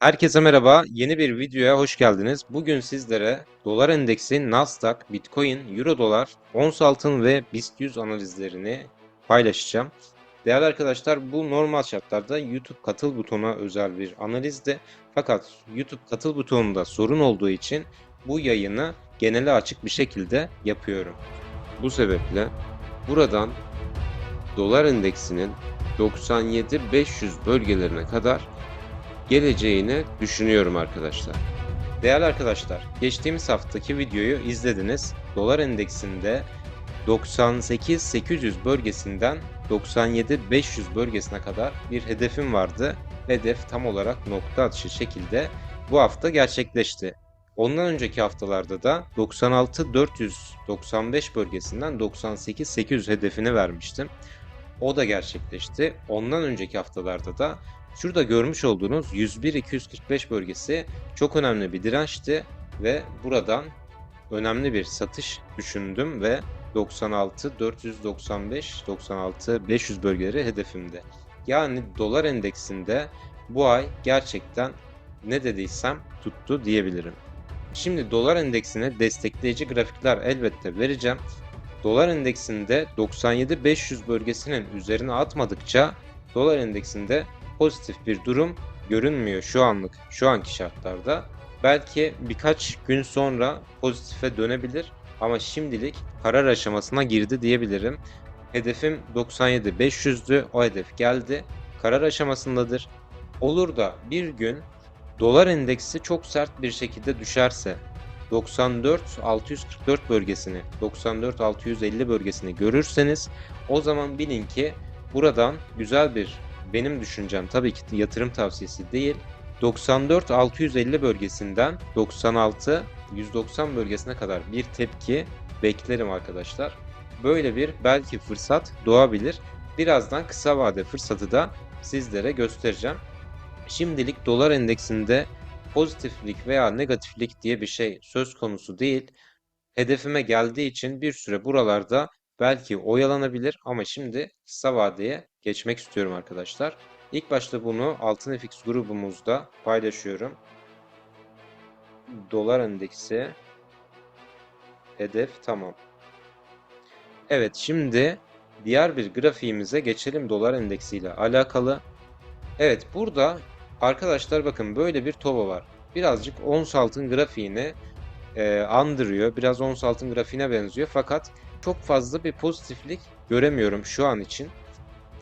Herkese merhaba. Yeni bir videoya hoş geldiniz. Bugün sizlere dolar endeksi, Nasdaq, Bitcoin, Euro dolar, ons altın ve BIST 100 analizlerini paylaşacağım. Değerli arkadaşlar bu normal şartlarda YouTube katıl butona özel bir analizdi. Fakat YouTube katıl butonunda sorun olduğu için bu yayını genele açık bir şekilde yapıyorum. Bu sebeple buradan dolar endeksinin 97-500 bölgelerine kadar geleceğini düşünüyorum arkadaşlar. Değerli arkadaşlar, geçtiğimiz haftaki videoyu izlediniz. Dolar endeksinde 98-800 bölgesinden 97-500 bölgesine kadar bir hedefim vardı. Hedef tam olarak nokta atışı şekilde bu hafta gerçekleşti. Ondan önceki haftalarda da 96-495 bölgesinden 98-800 hedefini vermiştim. O da gerçekleşti. Ondan önceki haftalarda da Şurada görmüş olduğunuz 101-245 bölgesi çok önemli bir dirençti ve buradan önemli bir satış düşündüm ve 96 495 96 500 bölgeleri hedefimde. Yani dolar endeksinde bu ay gerçekten ne dediysem tuttu diyebilirim. Şimdi dolar endeksine destekleyici grafikler elbette vereceğim. Dolar endeksinde 97 500 bölgesinin üzerine atmadıkça dolar endeksinde pozitif bir durum görünmüyor şu anlık, şu anki şartlarda. Belki birkaç gün sonra pozitife dönebilir ama şimdilik karar aşamasına girdi diyebilirim. Hedefim 97-500'dü. O hedef geldi. Karar aşamasındadır. Olur da bir gün dolar endeksi çok sert bir şekilde düşerse 94-644 bölgesini, 94-650 bölgesini görürseniz o zaman bilin ki buradan güzel bir benim düşüncem tabii ki yatırım tavsiyesi değil. 94-650 bölgesinden 96 190 bölgesine kadar bir tepki beklerim arkadaşlar. Böyle bir belki fırsat doğabilir. Birazdan kısa vade fırsatı da sizlere göstereceğim. Şimdilik dolar endeksinde pozitiflik veya negatiflik diye bir şey söz konusu değil. Hedefime geldiği için bir süre buralarda belki oyalanabilir ama şimdi kısa vadeye geçmek istiyorum arkadaşlar. İlk başta bunu Altın FX grubumuzda paylaşıyorum. Dolar endeksi hedef tamam. Evet şimdi diğer bir grafiğimize geçelim dolar endeksiyle alakalı. Evet burada arkadaşlar bakın böyle bir toba var. Birazcık ons altın grafiğini e, andırıyor. Biraz ons altın grafiğine benziyor fakat çok fazla bir pozitiflik göremiyorum şu an için.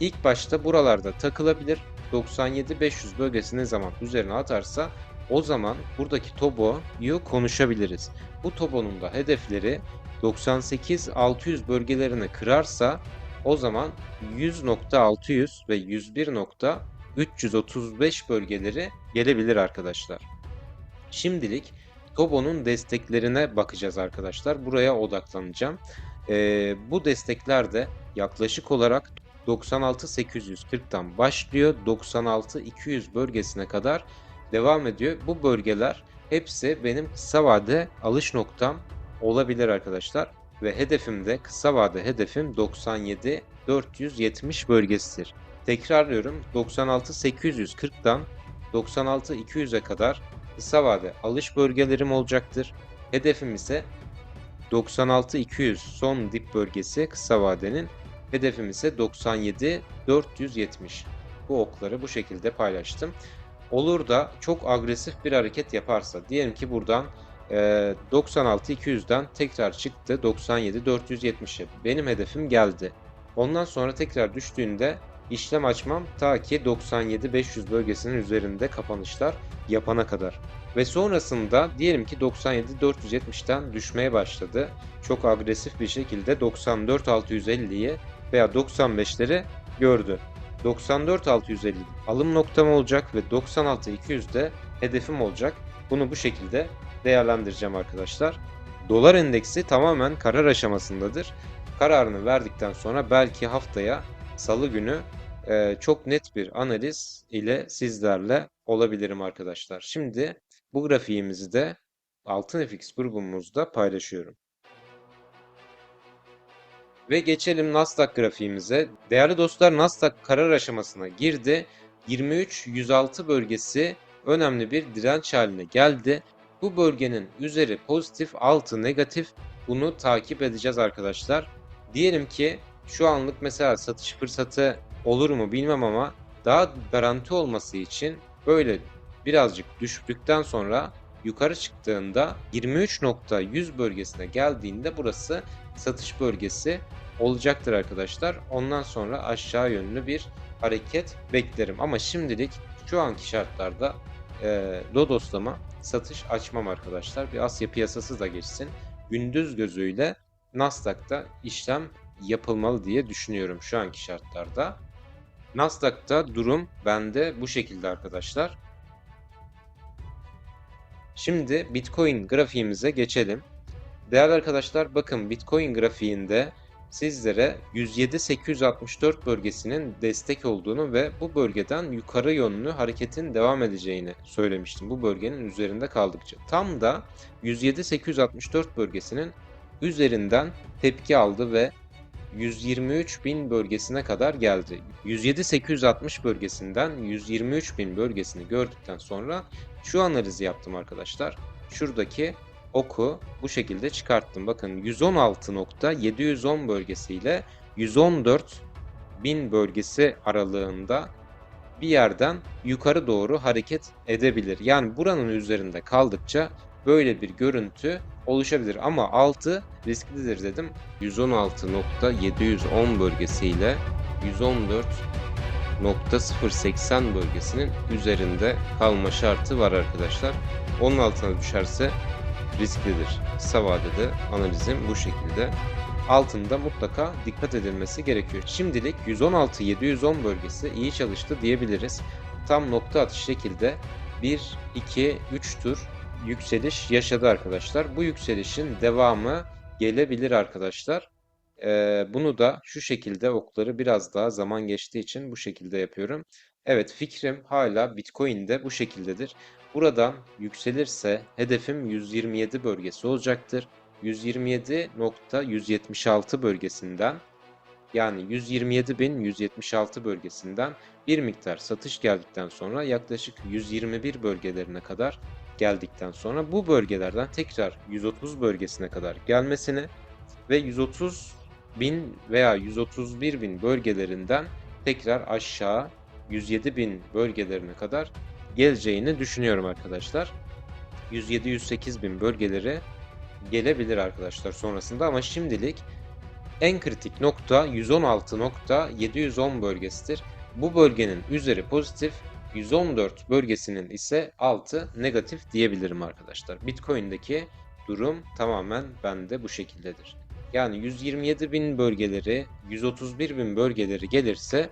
İlk başta buralarda takılabilir. 97-500 bölgesi ne zaman üzerine atarsa o zaman buradaki Tobo'yu konuşabiliriz. Bu Tobo'nun da hedefleri 98-600 bölgelerini kırarsa o zaman 100.600 ve 101.335 bölgeleri gelebilir arkadaşlar. Şimdilik Tobo'nun desteklerine bakacağız arkadaşlar. Buraya odaklanacağım. Ee, bu destekler de yaklaşık olarak 96-840'tan başlıyor. 96-200 bölgesine kadar devam ediyor. Bu bölgeler hepsi benim kısa vade alış noktam olabilir arkadaşlar. Ve hedefim de kısa vade hedefim 97-470 bölgesidir. Tekrarlıyorum 96-840'dan 96-200'e kadar kısa vade alış bölgelerim olacaktır. Hedefim ise 96-200 son dip bölgesi kısa vadenin Hedefim ise 97 470. Bu okları bu şekilde paylaştım. Olur da çok agresif bir hareket yaparsa diyelim ki buradan e, 96 200'den tekrar çıktı 97 470'e. Benim hedefim geldi. Ondan sonra tekrar düştüğünde işlem açmam ta ki 97 500 bölgesinin üzerinde kapanışlar yapana kadar. Ve sonrasında diyelim ki 97 470'ten düşmeye başladı. Çok agresif bir şekilde 94 650'yi veya 95'leri gördü. 94-650 alım noktam olacak ve 96-200 de hedefim olacak. Bunu bu şekilde değerlendireceğim arkadaşlar. Dolar endeksi tamamen karar aşamasındadır. Kararını verdikten sonra belki haftaya salı günü e, çok net bir analiz ile sizlerle olabilirim arkadaşlar. Şimdi bu grafiğimizi de Altın FX grubumuzda paylaşıyorum. Ve geçelim Nasdaq grafiğimize. Değerli dostlar Nasdaq karar aşamasına girdi. 23-106 bölgesi önemli bir direnç haline geldi. Bu bölgenin üzeri pozitif, altı negatif. Bunu takip edeceğiz arkadaşlar. Diyelim ki şu anlık mesela satış fırsatı olur mu bilmem ama daha garanti olması için böyle birazcık düştükten sonra yukarı çıktığında 23.100 bölgesine geldiğinde burası satış bölgesi olacaktır arkadaşlar. Ondan sonra aşağı yönlü bir hareket beklerim. Ama şimdilik şu anki şartlarda e, Lodos'lama satış açmam arkadaşlar. Bir Asya piyasası da geçsin. Gündüz gözüyle Nasdaq'ta işlem yapılmalı diye düşünüyorum şu anki şartlarda. Nasdaq'ta durum bende bu şekilde arkadaşlar. Şimdi Bitcoin grafiğimize geçelim. Değerli arkadaşlar bakın Bitcoin grafiğinde sizlere 107.864 bölgesinin destek olduğunu ve bu bölgeden yukarı yönlü hareketin devam edeceğini söylemiştim. Bu bölgenin üzerinde kaldıkça. Tam da 107.864 bölgesinin üzerinden tepki aldı ve 123.000 bölgesine kadar geldi. 107.860 bölgesinden 123.000 bölgesini gördükten sonra şu analizi yaptım arkadaşlar. Şuradaki oku bu şekilde çıkarttım. Bakın 116.710 bölgesiyle 114 bin bölgesi aralığında bir yerden yukarı doğru hareket edebilir. Yani buranın üzerinde kaldıkça böyle bir görüntü oluşabilir. Ama altı risklidir dedim. 116.710 bölgesiyle 114.080 bölgesinin üzerinde kalma şartı var arkadaşlar. Onun altına düşerse risklidir. Kısa vadede analizim bu şekilde. Altında mutlaka dikkat edilmesi gerekiyor. Şimdilik 116-710 bölgesi iyi çalıştı diyebiliriz. Tam nokta atış şekilde 1, 2, 3 tur yükseliş yaşadı arkadaşlar. Bu yükselişin devamı gelebilir arkadaşlar. Ee, bunu da şu şekilde okları biraz daha zaman geçtiği için bu şekilde yapıyorum. Evet fikrim hala Bitcoin'de bu şekildedir. Buradan yükselirse hedefim 127 bölgesi olacaktır. 127.176 bölgesinden yani 127.176 bölgesinden bir miktar satış geldikten sonra yaklaşık 121 bölgelerine kadar geldikten sonra bu bölgelerden tekrar 130 bölgesine kadar gelmesini ve 130 bin veya 131 bin bölgelerinden tekrar aşağı 107 bin bölgelerine kadar geleceğini düşünüyorum arkadaşlar. 107-108 bin bölgeleri gelebilir arkadaşlar sonrasında ama şimdilik en kritik nokta 116.710 bölgesidir. Bu bölgenin üzeri pozitif, 114 bölgesinin ise altı negatif diyebilirim arkadaşlar. Bitcoin'deki durum tamamen bende bu şekildedir. Yani 127 bin bölgeleri, 131 bin bölgeleri gelirse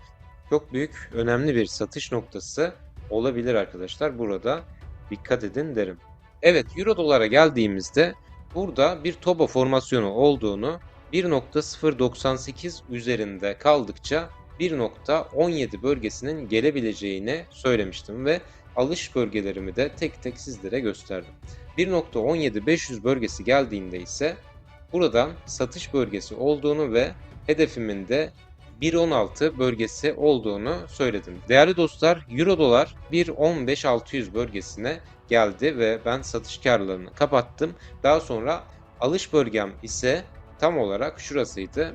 çok büyük, önemli bir satış noktası olabilir arkadaşlar. Burada dikkat edin derim. Evet, Euro dolara geldiğimizde burada bir Toba formasyonu olduğunu 1.098 üzerinde kaldıkça 1.17 bölgesinin gelebileceğini söylemiştim ve alış bölgelerimi de tek tek sizlere gösterdim. 1.17 500 bölgesi geldiğinde ise buradan satış bölgesi olduğunu ve hedefimin de 1.16 bölgesi olduğunu söyledim. Değerli dostlar, Euro dolar 1.15 bölgesine geldi ve ben satış karlarını kapattım. Daha sonra alış bölgem ise tam olarak şurasıydı.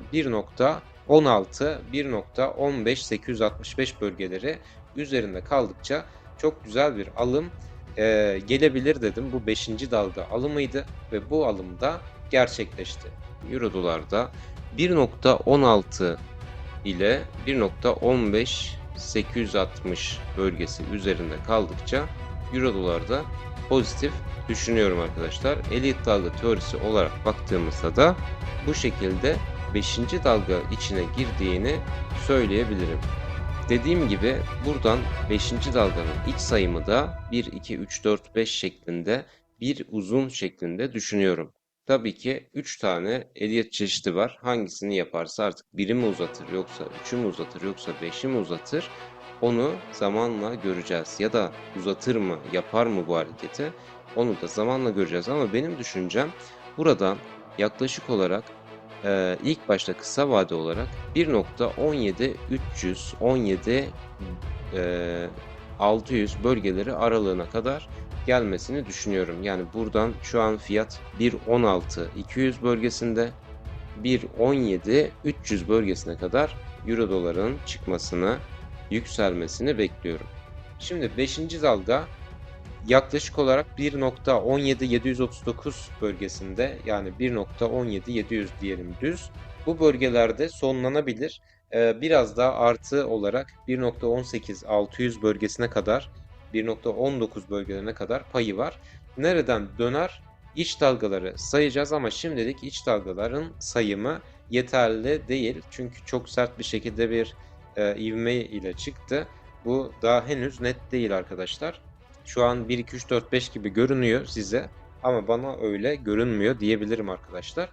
1.16 1.15 865 bölgeleri üzerinde kaldıkça çok güzel bir alım e, gelebilir dedim. Bu 5. dalga alımıydı ve bu alımda gerçekleşti. Euro dolarda 1.16 ile 1.15 860 bölgesi üzerinde kaldıkça Euro dolarda pozitif düşünüyorum arkadaşlar. Elit dalga teorisi olarak baktığımızda da bu şekilde 5. dalga içine girdiğini söyleyebilirim. Dediğim gibi buradan 5. dalganın iç sayımı da 1, 2, 3, 4, 5 şeklinde bir uzun şeklinde düşünüyorum. Tabii ki 3 tane Elliot çeşidi var. Hangisini yaparsa artık 1'i mi uzatır yoksa 3'ü mü uzatır yoksa 5'i mi uzatır onu zamanla göreceğiz. Ya da uzatır mı yapar mı bu hareketi onu da zamanla göreceğiz. Ama benim düşüncem buradan yaklaşık olarak e, ilk başta kısa vade olarak 1.17 317 e, 600 bölgeleri aralığına kadar gelmesini düşünüyorum. Yani buradan şu an fiyat 1.16 200 bölgesinde 1.17 300 bölgesine kadar euro doların çıkmasını, yükselmesini bekliyorum. Şimdi 5. dalga yaklaşık olarak 1.17739 bölgesinde yani 1.17700 diyelim düz. Bu bölgelerde sonlanabilir. Ee, biraz daha artı olarak 1.18600 bölgesine kadar 1.19 bölgelerine kadar payı var. Nereden döner? İç dalgaları sayacağız ama şimdilik iç dalgaların sayımı yeterli değil. Çünkü çok sert bir şekilde bir e, ivme ile çıktı. Bu daha henüz net değil arkadaşlar. Şu an 1, 2, 3, 4, 5 gibi görünüyor size. Ama bana öyle görünmüyor diyebilirim arkadaşlar.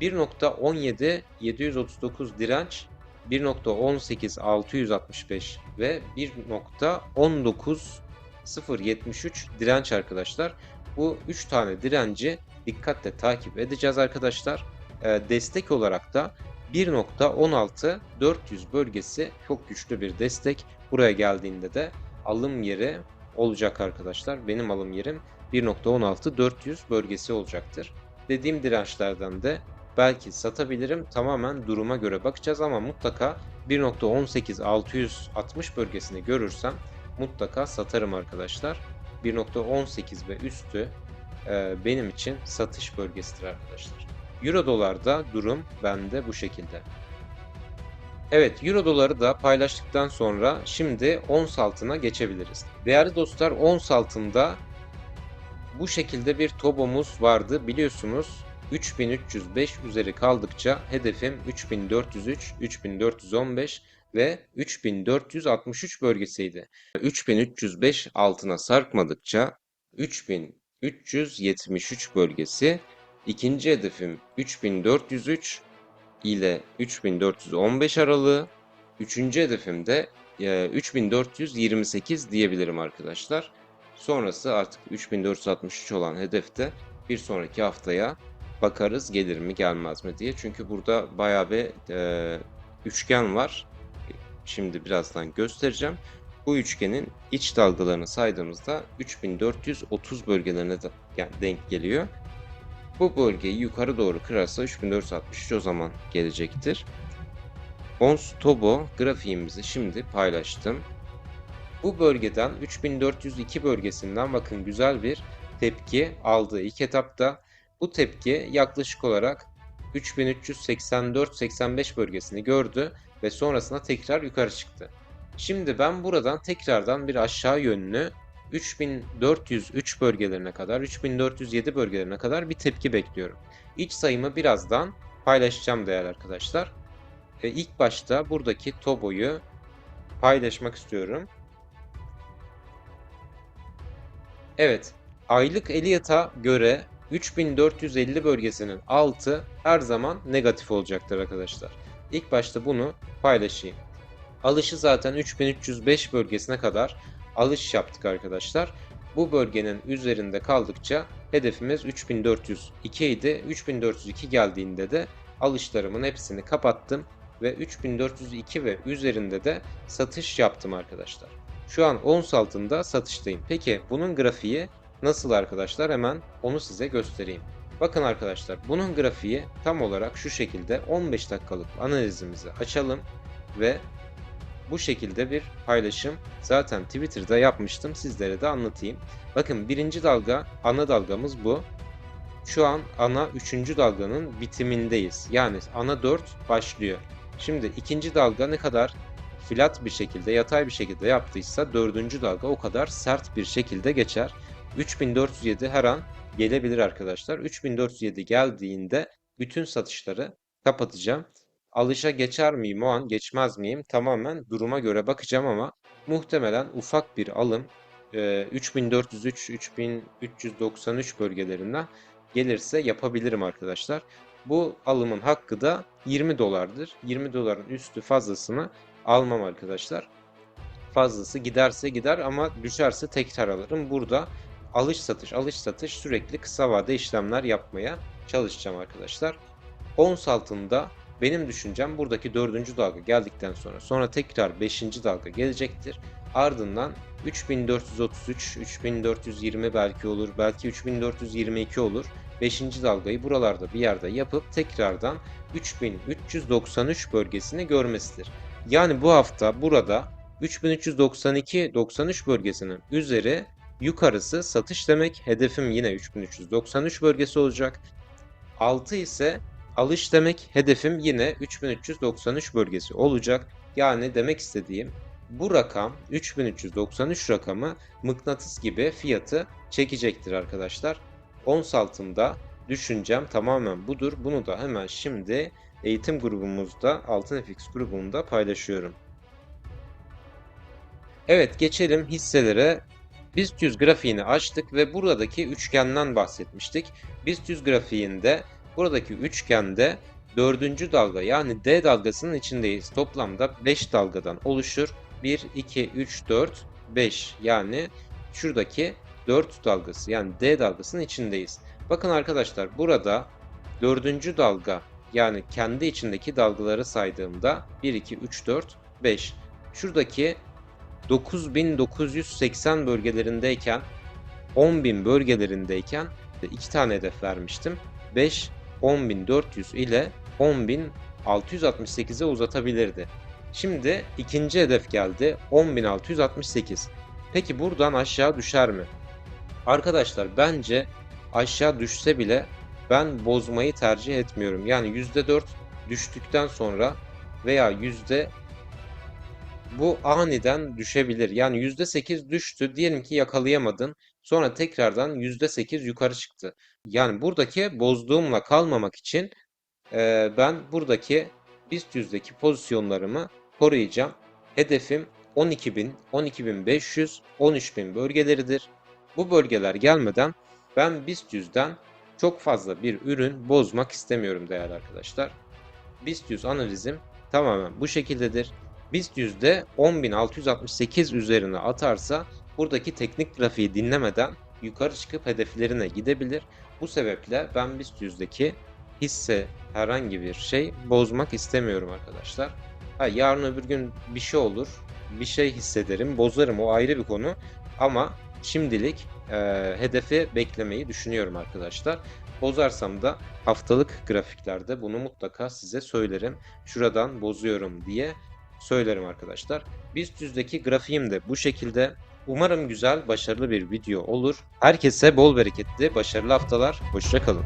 1.17 739 direnç, 1.18 665 ve 1.19 073 direnç arkadaşlar. Bu 3 tane direnci dikkatle takip edeceğiz arkadaşlar. Ee, destek olarak da 1.16 400 bölgesi çok güçlü bir destek. Buraya geldiğinde de alım yeri olacak arkadaşlar. Benim alım yerim 1.16 400 bölgesi olacaktır. Dediğim dirençlerden de belki satabilirim. Tamamen duruma göre bakacağız ama mutlaka 1.18 660 bölgesini görürsem mutlaka satarım arkadaşlar. 1.18 ve üstü e, benim için satış bölgesidir arkadaşlar. Euro dolarda durum bende bu şekilde. Evet Euro doları da paylaştıktan sonra şimdi ons altına geçebiliriz. Değerli dostlar ons altında bu şekilde bir tobomuz vardı biliyorsunuz. 3305 üzeri kaldıkça hedefim 3403, 3415 ve 3463 bölgesiydi. 3305 altına sarkmadıkça 3373 bölgesi, ikinci hedefim 3403 ile 3415 aralığı, üçüncü hedefim de 3428 diyebilirim arkadaşlar. Sonrası artık 3463 olan hedefte bir sonraki haftaya bakarız gelir mi gelmez mi diye. Çünkü burada bayağı bir e, üçgen var. Şimdi birazdan göstereceğim. Bu üçgenin iç dalgalarını saydığımızda 3430 bölgelerine de denk geliyor. Bu bölgeyi yukarı doğru kırarsa 3463 o zaman gelecektir. Ons Tobo grafiğimizi şimdi paylaştım. Bu bölgeden 3402 bölgesinden bakın güzel bir tepki aldığı ilk etapta. Bu tepki yaklaşık olarak 3384-85 bölgesini gördü ve sonrasında tekrar yukarı çıktı. Şimdi ben buradan tekrardan bir aşağı yönlü 3403 bölgelerine kadar, 3407 bölgelerine kadar bir tepki bekliyorum. İç sayımı birazdan paylaşacağım değerli arkadaşlar. E, ilk başta buradaki Tobo'yu paylaşmak istiyorum. Evet, aylık Elliot'a göre 3450 bölgesinin altı her zaman negatif olacaktır arkadaşlar. İlk başta bunu paylaşayım. Alışı zaten 3305 bölgesine kadar alış yaptık arkadaşlar. Bu bölgenin üzerinde kaldıkça hedefimiz 3402 idi. 3402 geldiğinde de alışlarımın hepsini kapattım ve 3402 ve üzerinde de satış yaptım arkadaşlar. Şu an ons altında satıştayım. Peki bunun grafiği nasıl arkadaşlar? Hemen onu size göstereyim. Bakın arkadaşlar bunun grafiği tam olarak şu şekilde 15 dakikalık analizimizi açalım ve bu şekilde bir paylaşım zaten Twitter'da yapmıştım. Sizlere de anlatayım. Bakın birinci dalga ana dalgamız bu. Şu an ana üçüncü dalganın bitimindeyiz. Yani ana 4 başlıyor. Şimdi ikinci dalga ne kadar flat bir şekilde, yatay bir şekilde yaptıysa dördüncü dalga o kadar sert bir şekilde geçer. 3407 her an gelebilir arkadaşlar. 3407 geldiğinde bütün satışları kapatacağım. Alışa geçer miyim o an geçmez miyim tamamen duruma göre bakacağım ama muhtemelen ufak bir alım 3403-3393 bölgelerinden gelirse yapabilirim arkadaşlar. Bu alımın hakkı da 20 dolardır. 20 doların üstü fazlasını almam arkadaşlar. Fazlası giderse gider ama düşerse tekrar alırım. Burada alış satış alış satış sürekli kısa vade işlemler yapmaya çalışacağım arkadaşlar. Ons altında Benim düşüncem buradaki dördüncü dalga geldikten sonra sonra tekrar beşinci dalga gelecektir. Ardından 3433, 3420 belki olur, belki 3422 olur. 5. dalgayı buralarda bir yerde yapıp tekrardan 3393 bölgesini görmesidir. Yani bu hafta burada 3392-93 bölgesinin üzeri yukarısı satış demek. Hedefim yine 3393 bölgesi olacak. 6 ise alış demek. Hedefim yine 3393 bölgesi olacak. Yani demek istediğim bu rakam 3393 rakamı mıknatıs gibi fiyatı çekecektir arkadaşlar. Ons altında düşüncem tamamen budur. Bunu da hemen şimdi eğitim grubumuzda AltınFX grubunda paylaşıyorum. Evet geçelim hisselere. BIST 100 grafiğini açtık ve buradaki üçgenden bahsetmiştik. BIST 100 grafiğinde buradaki üçgende dördüncü dalga yani D dalgasının içindeyiz. Toplamda 5 dalgadan oluşur. 1, 2, 3, 4, 5 yani şuradaki 4 dalgası yani D dalgasının içindeyiz. Bakın arkadaşlar burada dördüncü dalga yani kendi içindeki dalgaları saydığımda 1, 2, 3, 4, 5. Şuradaki 9980 bölgelerindeyken 10.000 bölgelerindeyken iki tane hedef vermiştim. 5 10.400 ile 10.668'e uzatabilirdi. Şimdi ikinci hedef geldi 10.668. Peki buradan aşağı düşer mi? Arkadaşlar bence aşağı düşse bile ben bozmayı tercih etmiyorum. Yani %4 düştükten sonra veya yüzde bu aniden düşebilir. Yani %8 düştü. Diyelim ki yakalayamadın. Sonra tekrardan %8 yukarı çıktı. Yani buradaki bozduğumla kalmamak için e, ben buradaki BIST yüzdeki pozisyonlarımı koruyacağım. Hedefim 12.000, 12.500, 13.000 bölgeleridir. Bu bölgeler gelmeden ben BIST yüzden çok fazla bir ürün bozmak istemiyorum değerli arkadaşlar. BIST 100 analizim tamamen bu şekildedir. BIST yüzde 10.668 üzerine atarsa buradaki teknik grafiği dinlemeden yukarı çıkıp hedeflerine gidebilir. Bu sebeple ben BIST yüzdeki hisse herhangi bir şey bozmak istemiyorum arkadaşlar. Ha, yarın öbür gün bir şey olur, bir şey hissederim, bozarım o ayrı bir konu. Ama şimdilik e, hedefi beklemeyi düşünüyorum arkadaşlar. Bozarsam da haftalık grafiklerde bunu mutlaka size söylerim. Şuradan bozuyorum diye söylerim arkadaşlar. BIST yüzdeki grafiğim de bu şekilde. Umarım güzel, başarılı bir video olur. Herkese bol bereketli, başarılı haftalar. Hoşçakalın.